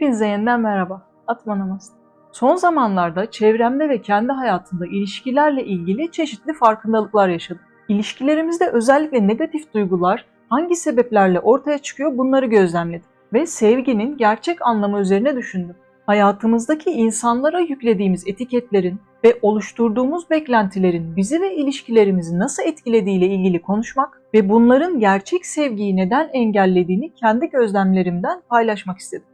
Hepinize yeniden merhaba. Atma namaz. Son zamanlarda çevremde ve kendi hayatımda ilişkilerle ilgili çeşitli farkındalıklar yaşadım. İlişkilerimizde özellikle negatif duygular hangi sebeplerle ortaya çıkıyor bunları gözlemledim ve sevginin gerçek anlamı üzerine düşündüm. Hayatımızdaki insanlara yüklediğimiz etiketlerin ve oluşturduğumuz beklentilerin bizi ve ilişkilerimizi nasıl etkilediğiyle ilgili konuşmak ve bunların gerçek sevgiyi neden engellediğini kendi gözlemlerimden paylaşmak istedim.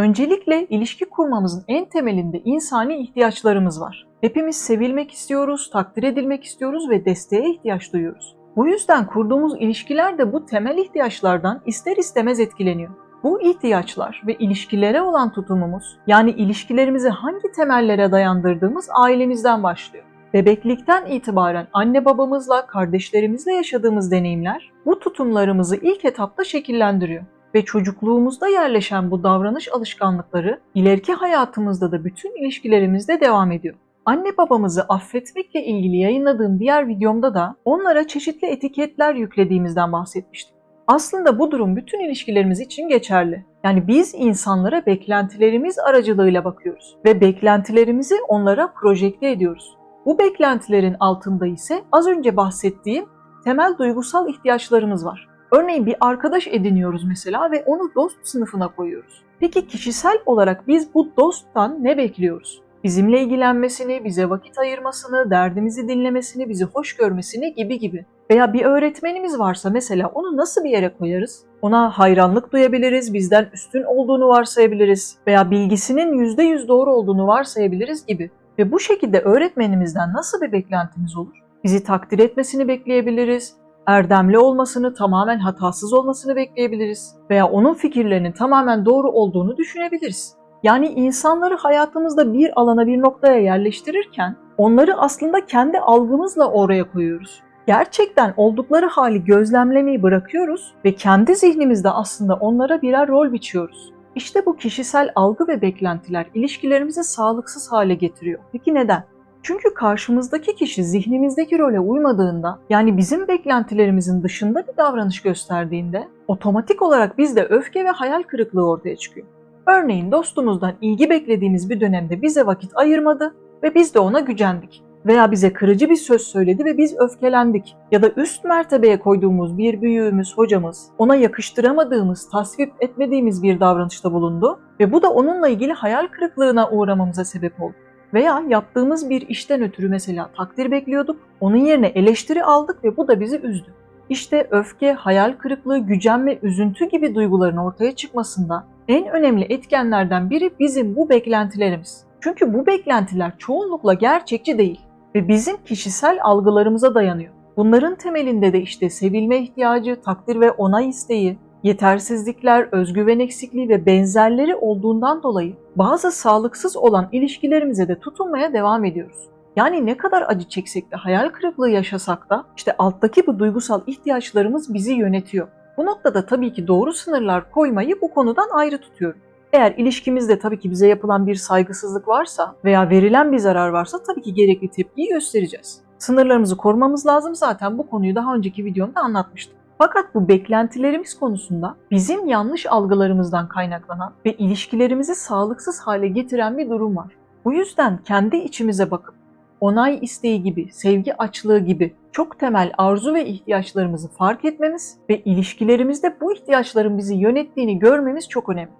Öncelikle ilişki kurmamızın en temelinde insani ihtiyaçlarımız var. Hepimiz sevilmek istiyoruz, takdir edilmek istiyoruz ve desteğe ihtiyaç duyuyoruz. Bu yüzden kurduğumuz ilişkiler de bu temel ihtiyaçlardan ister istemez etkileniyor. Bu ihtiyaçlar ve ilişkilere olan tutumumuz, yani ilişkilerimizi hangi temellere dayandırdığımız ailemizden başlıyor. Bebeklikten itibaren anne babamızla, kardeşlerimizle yaşadığımız deneyimler bu tutumlarımızı ilk etapta şekillendiriyor ve çocukluğumuzda yerleşen bu davranış alışkanlıkları ileriki hayatımızda da bütün ilişkilerimizde devam ediyor. Anne babamızı affetmekle ilgili yayınladığım diğer videomda da onlara çeşitli etiketler yüklediğimizden bahsetmiştim. Aslında bu durum bütün ilişkilerimiz için geçerli. Yani biz insanlara beklentilerimiz aracılığıyla bakıyoruz ve beklentilerimizi onlara projekte ediyoruz. Bu beklentilerin altında ise az önce bahsettiğim temel duygusal ihtiyaçlarımız var. Örneğin bir arkadaş ediniyoruz mesela ve onu dost sınıfına koyuyoruz. Peki kişisel olarak biz bu dosttan ne bekliyoruz? Bizimle ilgilenmesini, bize vakit ayırmasını, derdimizi dinlemesini, bizi hoş görmesini gibi gibi. Veya bir öğretmenimiz varsa mesela onu nasıl bir yere koyarız? Ona hayranlık duyabiliriz, bizden üstün olduğunu varsayabiliriz veya bilgisinin %100 doğru olduğunu varsayabiliriz gibi. Ve bu şekilde öğretmenimizden nasıl bir beklentimiz olur? Bizi takdir etmesini bekleyebiliriz, erdemli olmasını, tamamen hatasız olmasını bekleyebiliriz veya onun fikirlerinin tamamen doğru olduğunu düşünebiliriz. Yani insanları hayatımızda bir alana bir noktaya yerleştirirken onları aslında kendi algımızla oraya koyuyoruz. Gerçekten oldukları hali gözlemlemeyi bırakıyoruz ve kendi zihnimizde aslında onlara birer rol biçiyoruz. İşte bu kişisel algı ve beklentiler ilişkilerimizi sağlıksız hale getiriyor. Peki neden? Çünkü karşımızdaki kişi zihnimizdeki role uymadığında, yani bizim beklentilerimizin dışında bir davranış gösterdiğinde, otomatik olarak bizde öfke ve hayal kırıklığı ortaya çıkıyor. Örneğin dostumuzdan ilgi beklediğimiz bir dönemde bize vakit ayırmadı ve biz de ona gücendik. Veya bize kırıcı bir söz söyledi ve biz öfkelendik. Ya da üst mertebeye koyduğumuz bir büyüğümüz, hocamız, ona yakıştıramadığımız, tasvip etmediğimiz bir davranışta bulundu ve bu da onunla ilgili hayal kırıklığına uğramamıza sebep oldu. Veya yaptığımız bir işten ötürü mesela takdir bekliyorduk, onun yerine eleştiri aldık ve bu da bizi üzdü. İşte öfke, hayal kırıklığı, gücenme, üzüntü gibi duyguların ortaya çıkmasında en önemli etkenlerden biri bizim bu beklentilerimiz. Çünkü bu beklentiler çoğunlukla gerçekçi değil ve bizim kişisel algılarımıza dayanıyor. Bunların temelinde de işte sevilme ihtiyacı, takdir ve onay isteği, yetersizlikler, özgüven eksikliği ve benzerleri olduğundan dolayı bazı sağlıksız olan ilişkilerimize de tutunmaya devam ediyoruz. Yani ne kadar acı çeksek de hayal kırıklığı yaşasak da işte alttaki bu duygusal ihtiyaçlarımız bizi yönetiyor. Bu noktada tabii ki doğru sınırlar koymayı bu konudan ayrı tutuyorum. Eğer ilişkimizde tabii ki bize yapılan bir saygısızlık varsa veya verilen bir zarar varsa tabii ki gerekli tepkiyi göstereceğiz. Sınırlarımızı korumamız lazım zaten bu konuyu daha önceki videomda anlatmıştım. Fakat bu beklentilerimiz konusunda bizim yanlış algılarımızdan kaynaklanan ve ilişkilerimizi sağlıksız hale getiren bir durum var. Bu yüzden kendi içimize bakıp onay isteği gibi, sevgi açlığı gibi çok temel arzu ve ihtiyaçlarımızı fark etmemiz ve ilişkilerimizde bu ihtiyaçların bizi yönettiğini görmemiz çok önemli.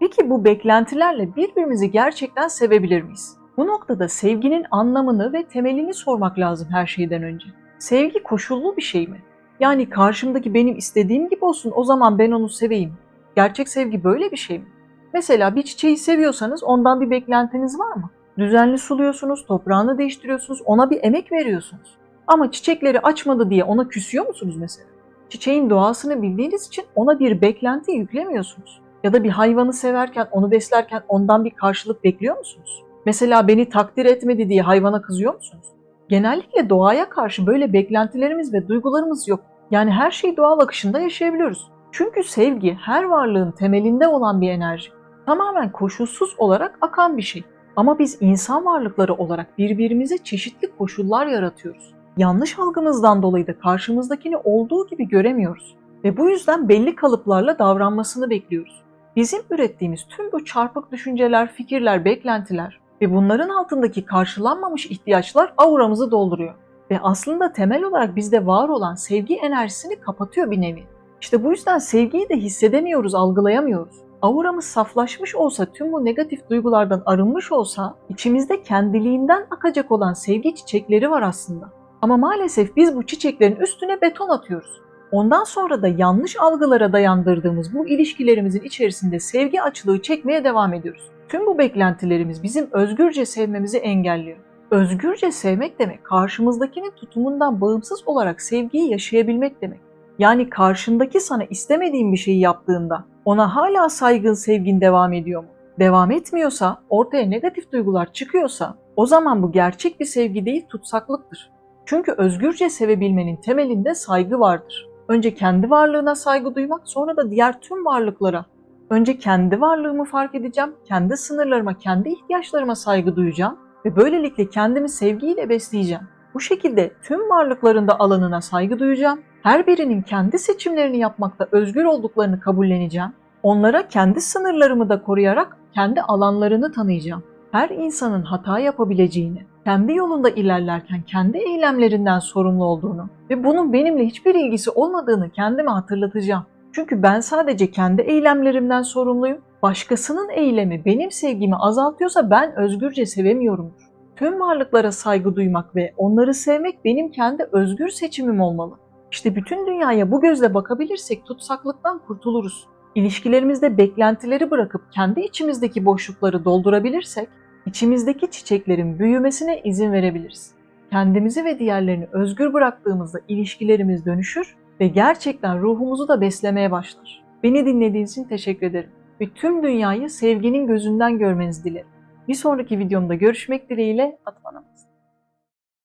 Peki bu beklentilerle birbirimizi gerçekten sevebilir miyiz? Bu noktada sevginin anlamını ve temelini sormak lazım her şeyden önce. Sevgi koşullu bir şey mi? Yani karşımdaki benim istediğim gibi olsun o zaman ben onu seveyim. Gerçek sevgi böyle bir şey mi? Mesela bir çiçeği seviyorsanız ondan bir beklentiniz var mı? Düzenli suluyorsunuz, toprağını değiştiriyorsunuz, ona bir emek veriyorsunuz. Ama çiçekleri açmadı diye ona küsüyor musunuz mesela? Çiçeğin doğasını bildiğiniz için ona bir beklenti yüklemiyorsunuz. Ya da bir hayvanı severken, onu beslerken ondan bir karşılık bekliyor musunuz? Mesela beni takdir etmedi diye hayvana kızıyor musunuz? Genellikle doğaya karşı böyle beklentilerimiz ve duygularımız yok. Yani her şeyi doğal akışında yaşayabiliyoruz. Çünkü sevgi her varlığın temelinde olan bir enerji. Tamamen koşulsuz olarak akan bir şey. Ama biz insan varlıkları olarak birbirimize çeşitli koşullar yaratıyoruz. Yanlış algımızdan dolayı da karşımızdakini olduğu gibi göremiyoruz. Ve bu yüzden belli kalıplarla davranmasını bekliyoruz. Bizim ürettiğimiz tüm bu çarpık düşünceler, fikirler, beklentiler ve bunların altındaki karşılanmamış ihtiyaçlar auramızı dolduruyor. Ve aslında temel olarak bizde var olan sevgi enerjisini kapatıyor bir nevi. İşte bu yüzden sevgiyi de hissedemiyoruz, algılayamıyoruz. Auramız saflaşmış olsa, tüm bu negatif duygulardan arınmış olsa, içimizde kendiliğinden akacak olan sevgi çiçekleri var aslında. Ama maalesef biz bu çiçeklerin üstüne beton atıyoruz. Ondan sonra da yanlış algılara dayandırdığımız bu ilişkilerimizin içerisinde sevgi açlığı çekmeye devam ediyoruz. Tüm bu beklentilerimiz bizim özgürce sevmemizi engelliyor. Özgürce sevmek demek karşımızdakinin tutumundan bağımsız olarak sevgiyi yaşayabilmek demek. Yani karşındaki sana istemediğin bir şeyi yaptığında ona hala saygın, sevgin devam ediyor mu? Devam etmiyorsa, ortaya negatif duygular çıkıyorsa o zaman bu gerçek bir sevgi değil tutsaklıktır. Çünkü özgürce sevebilmenin temelinde saygı vardır. Önce kendi varlığına saygı duymak, sonra da diğer tüm varlıklara. Önce kendi varlığımı fark edeceğim, kendi sınırlarıma, kendi ihtiyaçlarıma saygı duyacağım ve böylelikle kendimi sevgiyle besleyeceğim. Bu şekilde tüm varlıkların da alanına saygı duyacağım. Her birinin kendi seçimlerini yapmakta özgür olduklarını kabulleneceğim. Onlara kendi sınırlarımı da koruyarak kendi alanlarını tanıyacağım. Her insanın hata yapabileceğini, kendi yolunda ilerlerken kendi eylemlerinden sorumlu olduğunu ve bunun benimle hiçbir ilgisi olmadığını kendime hatırlatacağım. Çünkü ben sadece kendi eylemlerimden sorumluyum. Başkasının eylemi benim sevgimi azaltıyorsa ben özgürce sevemiyorumdur. Tüm varlıklara saygı duymak ve onları sevmek benim kendi özgür seçimim olmalı. İşte bütün dünyaya bu gözle bakabilirsek tutsaklıktan kurtuluruz. İlişkilerimizde beklentileri bırakıp kendi içimizdeki boşlukları doldurabilirsek, içimizdeki çiçeklerin büyümesine izin verebiliriz. Kendimizi ve diğerlerini özgür bıraktığımızda ilişkilerimiz dönüşür ve gerçekten ruhumuzu da beslemeye başlar. Beni dinlediğiniz için teşekkür ederim ve tüm dünyayı sevginin gözünden görmenizi dilerim. Bir sonraki videomda görüşmek dileğiyle Atmanamız.